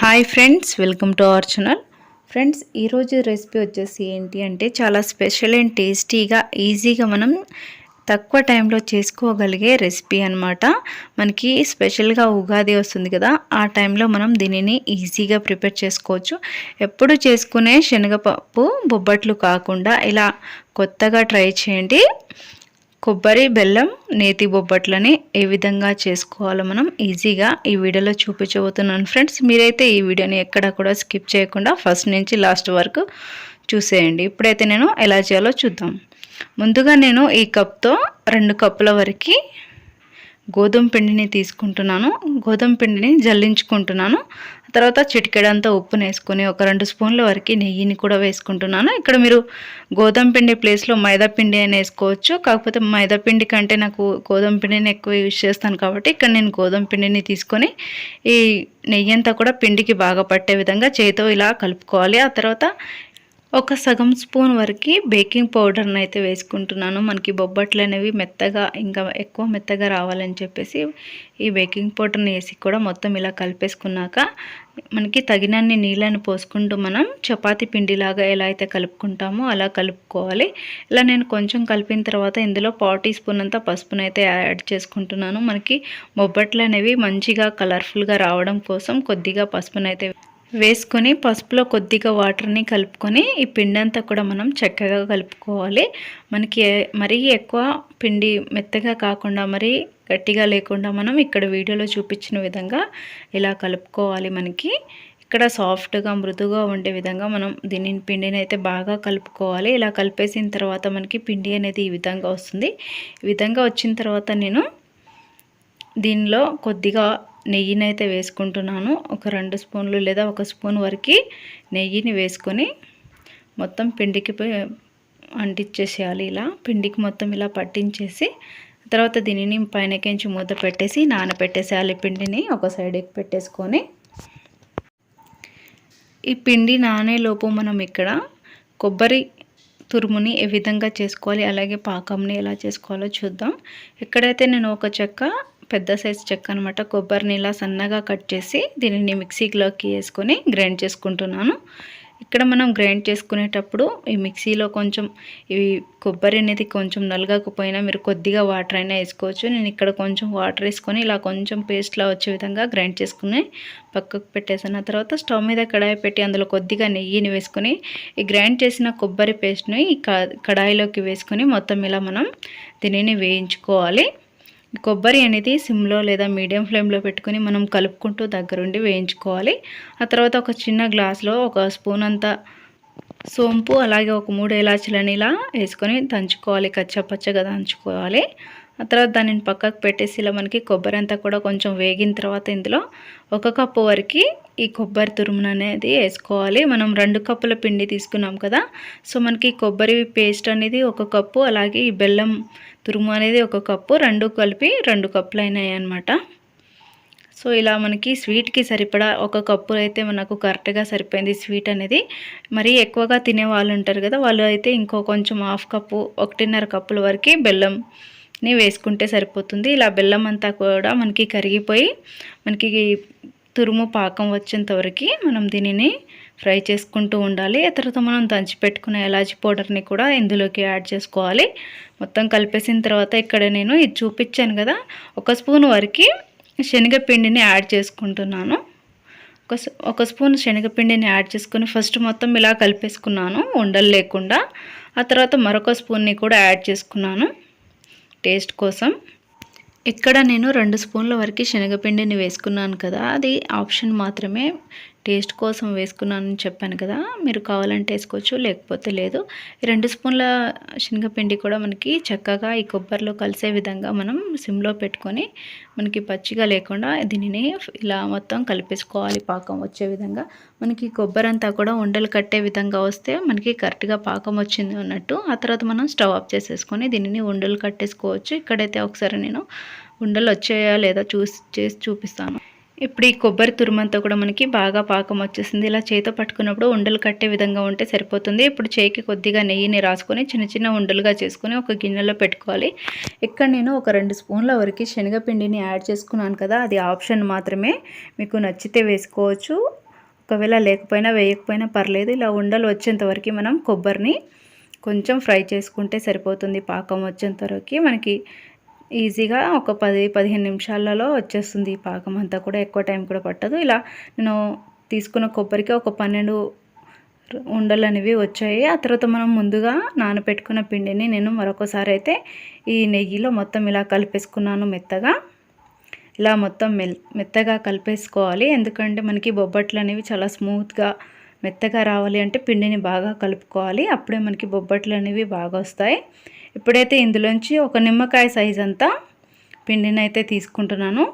Hi friends welcome to our channel friends ఈరోజు recipe వచ్చేసి ఏంటి అంటే చాలా స్పెషల్ అండ్ టేస్టీగా ఈజీగా మనం తక్కువ టైంలో చేసుకోగలిగే రెసిపీ అనమాట మనకి స్పెషల్గా ఉగాది వస్తుంది కదా ఆ టైంలో మనం దీనిని ఈజీగా ప్రిపేర్ చేసుకోవచ్చు. ఎప్పుడు చేసుకునే శనగపప్పు బొబ్బట్లు కాకుండా ఇలా కొత్తగా ట్రై చేయండి. కొబ్బరి బెల్లం నేతి బొబ్బట్లని ఏ విధంగా చేసుకోవాలో మనం ఈజీగా ఈ వీడియోలో చూపించబోతున్నాను. ఫ్రెండ్స్ మీరైతే ఈ వీడియోని ఎక్కడ కూడా స్కిప్ చేయకుండా ఫస్ట్ నుంచి లాస్ట్ వరకు చూసేయండి. ఇప్పుడైతే నేను ఎలా చేయాలో చూద్దాం. ముందుగా నేను ఈ కప్తో రెండు కప్పుల వరకు గోధుమ పిండిని తీసుకుంటున్నాను. గోధుమ పిండిని జల్లించుకుంటున్నాను. తర్వాత చిటికెడంతా ఉప్పును వేసుకొని ఒక రెండు స్పూన్ల వరకు నెయ్యిని కూడా వేసుకుంటున్నాను. ఇక్కడ మీరు గోధుమ పిండి ప్లేస్లో మైదా పిండి అని వేసుకోవచ్చు. కాకపోతే మైదా పిండి కంటే నాకు గోధుమ పిండిని ఎక్కువ యూజ్ చేస్తాను కాబట్టి ఇక్కడ నేను గోధుమ పిండిని తీసుకొని ఈ నెయ్యి అంతా కూడా పిండికి బాగా పట్టే విధంగా చేతితో ఇలా కలుపుకోవాలి. ఆ తర్వాత ఒక సగం స్పూన్ వరకు బేకింగ్ పౌడర్ని అయితే వేసుకుంటున్నాను. మనకి బొబ్బట్లు అనేవి మెత్తగా ఇంకా ఎక్కువ మెత్తగా రావాలని చెప్పేసి ఈ బేకింగ్ పౌడర్ని వేసి కూడా మొత్తం ఇలా కలిపేసుకున్నాక మనకి తగినన్ని నీళ్ళని పోసుకుంటూ మనం చపాతి పిండిలాగా ఎలా అయితే కలుపుకుంటామో అలా కలుపుకోవాలి. ఇలా నేను కొంచెం కలిపిన తర్వాత ఇందులో పావు టీ స్పూన్ అంతా పసుపునైతే యాడ్ చేసుకుంటున్నాను. మనకి బొబ్బట్లు అనేవి మంచిగా కలర్ఫుల్గా రావడం కోసం కొద్దిగా పసుపునైతే వేసుకొని పసుపులో కొద్దిగా వాటర్ని కలుపుకొని ఈ పిండి అంతా కూడా మనం చక్కగా కలుపుకోవాలి. మనకి మరీ ఎక్కువ పిండి మెత్తగా కాకుండా మరీ గట్టిగా లేకుండా మనం ఇక్కడ వీడియోలో చూపించిన విధంగా ఇలా కలుపుకోవాలి మనకి. ఇక్కడ సాఫ్ట్గా మృదుగా ఉండే విధంగా మనం దీని పిండిని అయితే బాగా కలుపుకోవాలి. ఇలా కలిపేసిన తర్వాత మనకి పిండి అనేది ఈ విధంగా వస్తుంది. ఈ విధంగా వచ్చిన తర్వాత నేను దీనిలో కొద్దిగా నెయ్యిని అయితే వేసుకుంటున్నాను. ఒక రెండు స్పూన్లు లేదా ఒక స్పూన్ వరకు నెయ్యిని వేసుకొని మొత్తం పిండికి అంటించేసేయాలి ఇలా. పిండికి మొత్తం ఇలా పట్టించేసి తర్వాత దీనిని పైనకించి మూత పెట్టేసి నానబెట్టేసేయాలి పిండిని. ఒక సైడ్కి పెట్టేసుకొని ఈ పిండి నానేలోపు మనం ఇక్కడ కొబ్బరి తురుముని ఏ విధంగా చేసుకోవాలి అలాగే పాకంని ఎలా చేసుకోవాలో చూద్దాం. ఎక్కడైతే నేను ఒక చెక్క పెద్ద సైజ్ చెక్క అనమాట కొబ్బరిని ఇలా సన్నగా కట్ చేసి దీనిని మిక్సీలోకి వేసుకొని గ్రైండ్ చేసుకుంటున్నాను. ఇక్కడ మనం గ్రైండ్ చేసుకునేటప్పుడు ఈ మిక్సీలో కొంచెం ఈ కొబ్బరి అనేది కొంచెం నలగకపోయినా మీరు కొద్దిగా వాటర్ అయినా వేసుకోవచ్చు. నేను ఇక్కడ కొంచెం వాటర్ వేసుకొని ఇలా కొంచెం పేస్ట్లా వచ్చే విధంగా గ్రైండ్ చేసుకుని పక్కకు పెట్టేసాను. తర్వాత స్టవ్ మీద కడాయి పెట్టి అందులో కొద్దిగా నెయ్యిని వేసుకొని ఈ గ్రైండ్ చేసిన కొబ్బరి పేస్ట్ని కడాయిలోకి వేసుకొని మొత్తం ఇలా మనం దీనిని వేయించుకోవాలి. కొబ్బరి అనేది సిమ్లో లేదా మీడియం ఫ్లేమ్లో పెట్టుకుని మనం కలుపుకుంటూ దగ్గరుండి వేయించుకోవాలి. ఆ తర్వాత ఒక చిన్న గ్లాస్లో ఒక స్పూన్ అంతా సోంపు అలాగే ఒక మూడు ఇలాచీలని ఇలా వేసుకొని దంచుకోవాలి. కచ్చపచ్చగా దంచుకోవాలి. ఆ తర్వాత దానిని పక్కకు పెట్టేసి ఇలా మనకి కొబ్బరి అంతా కూడా కొంచెం వేగిన తర్వాత ఇందులో ఒక కప్పు వరకు ఈ కొబ్బరి తురుమును అనేది వేసుకోవాలి. మనం రెండు కప్పుల పిండి తీసుకున్నాం కదా సో మనకి కొబ్బరి పేస్ట్ అనేది ఒక కప్పు అలాగే ఈ బెల్లం తురుము అనేది ఒక కప్పు రెండు కలిపి రెండు కప్పులు అయినాయి అనమాట సో ఇలా మనకి స్వీట్కి సరిపడా ఒక కప్పు అయితే మనకు కరెక్ట్గా సరిపోయింది స్వీట్ అనేది. మరీ ఎక్కువగా తినే వాళ్ళు ఉంటారు కదా వాళ్ళు అయితే ఇంకో కొంచెం హాఫ్ కప్పు ఒకటిన్నర కప్పుల వరకు బెల్లం ని వేసుకుంటే సరిపోతుంది. ఇలా బెల్లం అంతా కూడా మనకి కరిగిపోయి మనకి తురుము పాకం వచ్చేంత వరకు మనం దీనిని ఫ్రై చేసుకుంటూ ఉండాలి. తర్వాత మనం దంచి పెట్టుకున్న ఎలాచి పౌడర్ని కూడా ఇందులోకి యాడ్ చేసుకోవాలి. మొత్తం కలిపేసిన తర్వాత ఇక్కడ నేను ఇది చూపించాను కదా ఒక స్పూన్ వరకు శనగపిండిని యాడ్ చేసుకుంటున్నాను. ఒక ఒక స్పూన్ శనగపిండిని యాడ్ చేసుకుని ఫస్ట్ మొత్తం ఇలా కలిపేసుకున్నాను ఉండలు లేకుండా. ఆ తర్వాత మరొక స్పూన్ని కూడా యాడ్ చేసుకున్నాను. టేస్ట్ కోసం. ఇక్కడ నేను రెండు స్పూన్ల వరకు శనగపిండిని వేసుకున్నాను కదా అది ఆప్షన్ మాత్రమే. టేస్ట్ కోసం వేసుకున్నానని చెప్పాను కదా మీరు కావాలంటే వేసుకోవచ్చు లేకపోతే లేదు. ఈ రెండు స్పూన్ల శనగపిండి కూడా మనకి చక్కగా ఈ కొబ్బరిలో కలిసే విధంగా మనం సిమ్లో పెట్టుకొని మనకి పచ్చిగా లేకుండా దీనిని ఇలా మొత్తం కలిపేసుకోవాలి పాకం వచ్చే విధంగా. మనకి కొబ్బరి అంతా కూడా ఉండలు కట్టే విధంగా వస్తే మనకి కరెక్ట్గా పాకం వచ్చింది అన్నట్టు. ఆ తర్వాత మనం స్టవ్ ఆఫ్ చేసేసుకొని దీనిని ఉండలు కట్టేసుకోవచ్చు. ఇక్కడైతే ఒకసారి నేను ఉండలు వచ్చాయా లేదా చూసి చేసి చూపిస్తాను. ఇప్పుడు ఈ కొబ్బరి తురుమంతా కూడా మనకి బాగా పాకం వచ్చేసింది. ఇలా చేతో పట్టుకున్నప్పుడు ఉండలు కట్టే విధంగా ఉంటే సరిపోతుంది. ఇప్పుడు చేయికి కొద్దిగా నెయ్యిని రాసుకొని చిన్న చిన్న ఉండలుగా చేసుకొని ఒక గిన్నెలో పెట్టుకోవాలి. ఇక్కడ నేను ఒక రెండు స్పూన్ల వరకు శనగపిండిని యాడ్ చేసుకున్నాను కదా అది ఆప్షన్ మాత్రమే. మీకు నచ్చితే వేసుకోవచ్చు. ఒకవేళ లేకపోయినా వేయకపోయినా పర్లేదు. ఇలా ఉండలు వచ్చేంత వరకు మనం కొబ్బరిని కొంచెం ఫ్రై చేసుకుంటే సరిపోతుంది. పాకం వచ్చేంత వరకు మనకి ఈజీగా ఒక పది పదిహేను నిమిషాలలో వచ్చేస్తుంది ఈ పాకం. అంతా కూడా ఎక్కువ టైం కూడా పట్టదు. ఇలా నేను తీసుకున్న కొబ్బరికి ఒక పన్నెండు ఉండలు అనేవి వచ్చాయి. ఆ తర్వాత మనం ముందుగా నానబెట్టుకున్న పిండిని నేను మరొకసారి అయితే ఈ నెయ్యిలో మొత్తం ఇలా కలిపేసుకున్నాను మెత్తగా. ఇలా మొత్తం మెత్తగా కలిపేసుకోవాలి. ఎందుకంటే మనకి బొబ్బట్లు అనేవి చాలా స్మూత్గా మెత్తగా రావాలి అంటే పిండిని బాగా కలుపుకోవాలి. అప్పుడే మనకి బొబ్బట్లు అనేవి బాగా వస్తాయి. ఇప్పుడైతే ఇందులోంచి ఒక నిమ్మకాయ సైజ్ అంతా పిండిని అయితే తీసుకుంటున్నాను.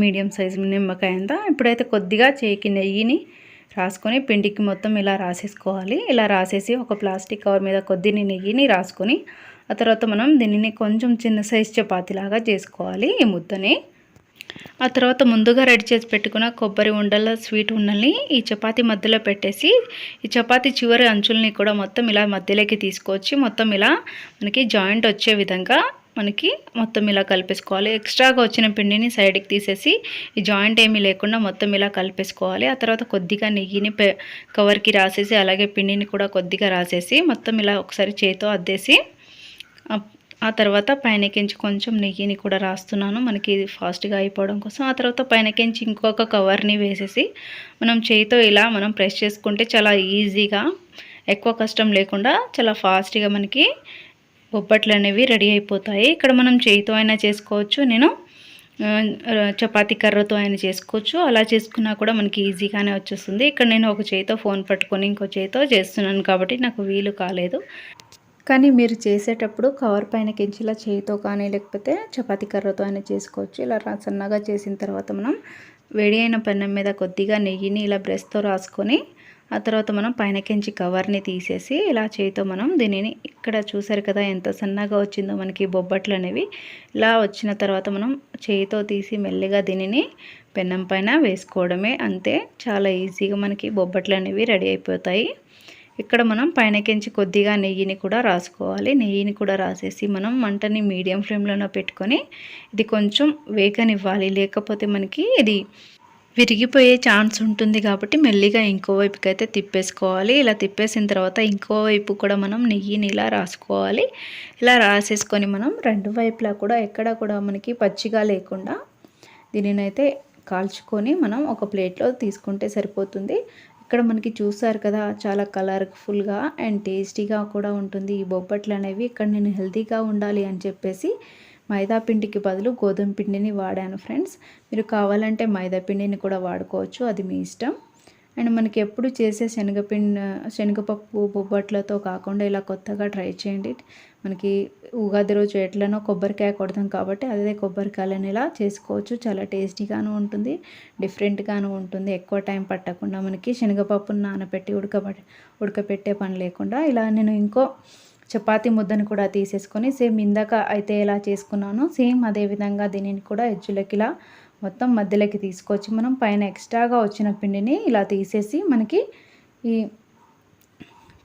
మీడియం సైజు నిమ్మకాయ అంతా. ఇప్పుడైతే కొద్దిగా చేయికి నెయ్యిని రాసుకొని పిండికి మొత్తం ఇలా రాసేసుకోవాలి. ఇలా రాసేసి ఒక ప్లాస్టిక్ కవర్ మీద కొద్దిని నెయ్యిని రాసుకొని ఆ తర్వాత మనం దీనిని కొంచెం చిన్న సైజ్ చపాతీలాగా చేసుకోవాలి ఈ ముద్దని. ఆ తర్వాత ముందుగా రెడీ చేసి పెట్టుకున్న కొబ్బరి ఉండల స్వీట్ ఉండల్ని ఈ చపాతీ మధ్యలో పెట్టేసి ఈ చపాతీ చివరి అంచుల్ని కూడా మొత్తం ఇలా మధ్యలోకి తీసుకొచ్చి మొత్తం ఇలా మనకి జాయింట్ వచ్చే విధంగా మనకి మొత్తం ఇలా కలిపేసుకోవాలి. ఎక్స్ట్రాగా వచ్చిన పిండిని సైడ్కి తీసేసి ఈ జాయింట్ ఏమీ లేకుండా మొత్తం ఇలా కలిపేసుకోవాలి. ఆ తర్వాత కొద్దిగా నెయ్యిని కవర్కి రాసేసి అలాగే పిండిని కూడా కొద్దిగా రాసేసి మొత్తం ఇలా ఒకసారి చేతితో అద్దేసి ఆ తర్వాత పైనకించి కొంచెం నెయ్యిని కూడా రాస్తున్నాను. మనకి ఇది ఫాస్ట్గా అయిపోవడం కోసం. ఆ తర్వాత పైనకించి ఇంకొక కవర్ని వేసేసి మనం చేయితో ఇలా మనం ప్రెస్ చేసుకుంటే చాలా ఈజీగా ఎక్కువ కష్టం లేకుండా చాలా ఫాస్ట్గా మనకి బొబ్బట్లు అనేవి రెడీ అయిపోతాయి. ఇక్కడ మనం చేయితో అయినా చేసుకోవచ్చు. నేను చపాతీ కర్రతో అయినా చేసుకోవచ్చు. అలా చేసుకున్నా కూడా మనకి ఈజీగానే వచ్చేస్తుంది. ఇక్కడ నేను ఒక చేయితో ఫోన్ పట్టుకొని ఇంకో చేయితో చేస్తున్నాను కాబట్టి నాకు వీలు కాలేదు. కానీ మీరు చేసేటప్పుడు కవర్ పైన కించిలా చేయితో కానీ లేకపోతే చపాతీ కర్రతో అయినా చేసుకోవచ్చు. ఇలా సన్నగా చేసిన తర్వాత మనం వేడి అయిన పెన్నం మీద కొద్దిగా నెయ్యిని ఇలా బ్రష్తో రాసుకొని ఆ తర్వాత మనం పైనకించి కవర్ని తీసేసి ఇలా చేయితో మనం దీనిని ఇక్కడ చూసారు కదా ఎంత సన్నగా వచ్చిందో మనకి బొబ్బట్లు అనేవి. ఇలా వచ్చిన తర్వాత మనం చేయితో తీసి మెల్లిగా దీనిని పెన్నం పైన వేసుకోవడమే అంతే. చాలా ఈజీగా మనకి బొబ్బట్లు అనేవి రెడీ అయిపోతాయి. ఇక్కడ మనం పైనకించి కొద్దిగా నెయ్యిని కూడా రాసుకోవాలి. నెయ్యిని కూడా రాసేసి మనం మంటని మీడియం ఫ్లేమ్లోనే పెట్టుకొని ఇది కొంచెం వేగనివ్వాలి. లేకపోతే మనకి ఇది విరిగిపోయే ఛాన్స్ ఉంటుంది కాబట్టి మెల్లిగా ఇంకో వైపుకి అయితే తిప్పేసుకోవాలి. ఇలా తిప్పేసిన తర్వాత ఇంకో వైపు కూడా మనం నెయ్యిని ఇలా రాసుకోవాలి. ఇలా రాసేసుకొని మనం రెండు వైపులా కూడా ఎక్కడ కూడా మనకి పచ్చిగా లేకుండా దీనినైతే కాల్చుకొని మనం ఒక ప్లేట్లో తీసుకుంటే సరిపోతుంది. ఇక్కడ మనకి చూసారు కదా చాలా కలర్ఫుల్గా అండ్ టేస్టీగా కూడా ఉంటుంది. ఈ బొబ్బట్లు అనేవి ఇక్కడ నేను హెల్తీగా ఉండాలి అని చెప్పేసి మైదా పిండికి బదులు గోధుమ పిండిని వాడాను ఫ్రెండ్స్ మీరు కావాలంటే మైదా పిండిని కూడా వాడుకోవచ్చు అది మీ ఇష్టం. అండ్ మనకి ఎప్పుడు చేసే శనగపిండి శనగపప్పు బొబ్బట్లతో కాకుండా ఇలా కొత్తగా ట్రై చేయండి. మనకి ఉగాది రోజు ఎట్లనో కొబ్బరికాయ కొడతాం కాబట్టి అదే కొబ్బరికాయలను ఇలా చేసుకోవచ్చు. చాలా టేస్టీగాను ఉంటుంది డిఫరెంట్గాను ఉంటుంది. ఎక్కువ టైం పట్టకుండా మనకి శనగపప్పును నానబెట్టి ఉడకబెట్టి ఉడకపెట్టే పని లేకుండా ఇలా నేను ఇంకో చపాతీ ముద్దను కూడా తీసేసుకొని సేమ్ ఇందాక అయితే ఎలా చేసుకున్నానో సేమ్ అదే విధంగా దీనిని కూడా ఎజ్జులకి ఇలా మొత్తం మధ్యలోకి తీసుకొచ్చి మనం పైన ఎక్స్ట్రాగా వచ్చిన పిండిని ఇలా తీసేసి మనకి ఈ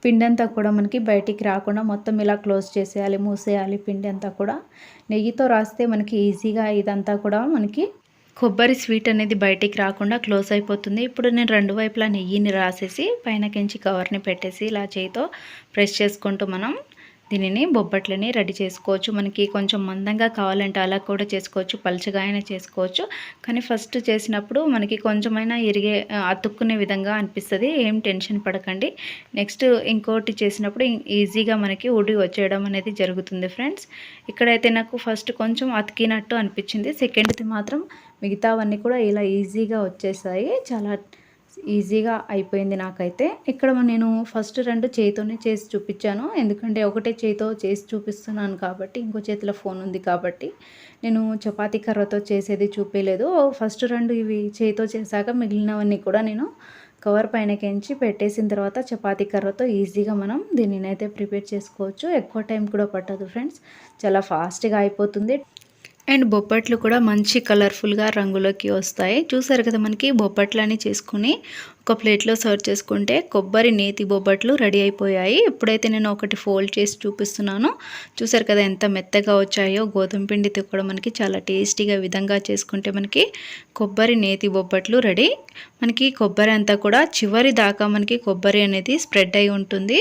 పిండి అంతా కూడా మనకి బయటికి రాకుండా మొత్తం ఇలా క్లోజ్ చేసేయాలి మూసేయాలి పిండి అంతా కూడా. నెయ్యితో రాస్తే మనకి ఈజీగా ఇదంతా కూడా మనకి కొబ్బరి స్వీట్ అనేది బయటికి రాకుండా క్లోజ్ అయిపోతుంది. ఇప్పుడు నేను రెండు వైపులా నెయ్యిని రాసేసి పైనకించి కవర్ని పెట్టేసి ఇలా చేయితో ప్రెస్ చేసుకుంటూ మనం దీనిని బొబ్బట్లని రెడీ చేసుకోవచ్చు. మనకి కొంచెం మందంగా కావాలంటే అలా కూడా చేసుకోవచ్చు. పలుచగా అయినా చేసుకోవచ్చు. కానీ ఫస్ట్ చేసినప్పుడు మనకి కొంచెమైనా ఇరిగే అతుక్కునే విధంగా అనిపిస్తుంది. ఏం టెన్షన్ పడకండి. నెక్స్ట్ ఇంకోటి చేసినప్పుడు ఈజీగా మనకి ఉడి వచ్చేయడం అనేది జరుగుతుంది ఫ్రెండ్స్. ఇక్కడైతే నాకు ఫస్ట్ కొంచెం అతికినట్టు అనిపించింది. సెకండ్ది మాత్రం మిగతావన్నీ కూడా ఇలా ఈజీగా వచ్చేసాయి. చాలా ఈజీగా అయిపోయింది నాకైతే. ఇక్కడ నేను ఫస్ట్ రెండు చేతితోనే చేసి చూపించాను. ఎందుకంటే ఒకటే చేతితో చేసి చూపిస్తున్నాను కాబట్టి ఇంకో చేతిలో ఫోన్ ఉంది కాబట్టి. నేను చపాతీ కర్రతో చేసేది చూపించలేదు ఫస్ట్ రెండు ఇవి చేతితో చేశాక మిగిలినవన్నీ కూడా నేను కవర్ పైనకించి పెట్టేసిన తర్వాత చపాతీ కర్రతో ఈజీగా మనం దీనినైతే ప్రిపేర్ చేసుకోవచ్చు. ఎక్కువ టైం కూడా పట్టదు ఫ్రెండ్స్. చాలా ఫాస్ట్గా అయిపోతుంది. అండ్ బొప్పట్లు కూడా మంచి కలర్ఫుల్గా రంగులోకి వస్తాయి. చూసారు కదా మనకి బొప్పట్లని చేసుకుని ఒక ప్లేట్లో సర్వ్ చేసుకుంటే కొబ్బరి నేతి బొబ్బట్లు రెడీ అయిపోయాయి. ఎప్పుడైతే నేను ఒకటి ఫోల్డ్ చేసి చూపిస్తున్నాను. చూసారు కదా ఎంత మెత్తగా వచ్చాయో గోధుమ పిండితో కూడా మనకి చాలా టేస్టీగా విధంగా చేసుకుంటే మనకి కొబ్బరి నేతి బొబ్బట్లు రెడీ. మనకి కొబ్బరి అంతా కూడా చివరి దాకా మనకి కొబ్బరి అనేది స్ప్రెడ్ అయి ఉంటుంది.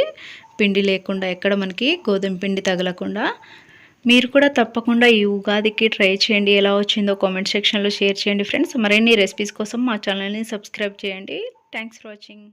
పిండి లేకుండా ఎక్కడ మనకి గోధుమ పిండి తగలకుండా. మీరు కూడా తప్పకుండా ఈ ఉగాదికి ట్రై చేయండి. ఎలా వచ్చిందో కామెంట్ సెక్షన్లో షేర్ చేయండి ఫ్రెండ్స్. మరిన్ని రెసిపీస్ కోసం మా ఛానల్ని సబ్స్క్రైబ్ చేయండి. Thanks for watching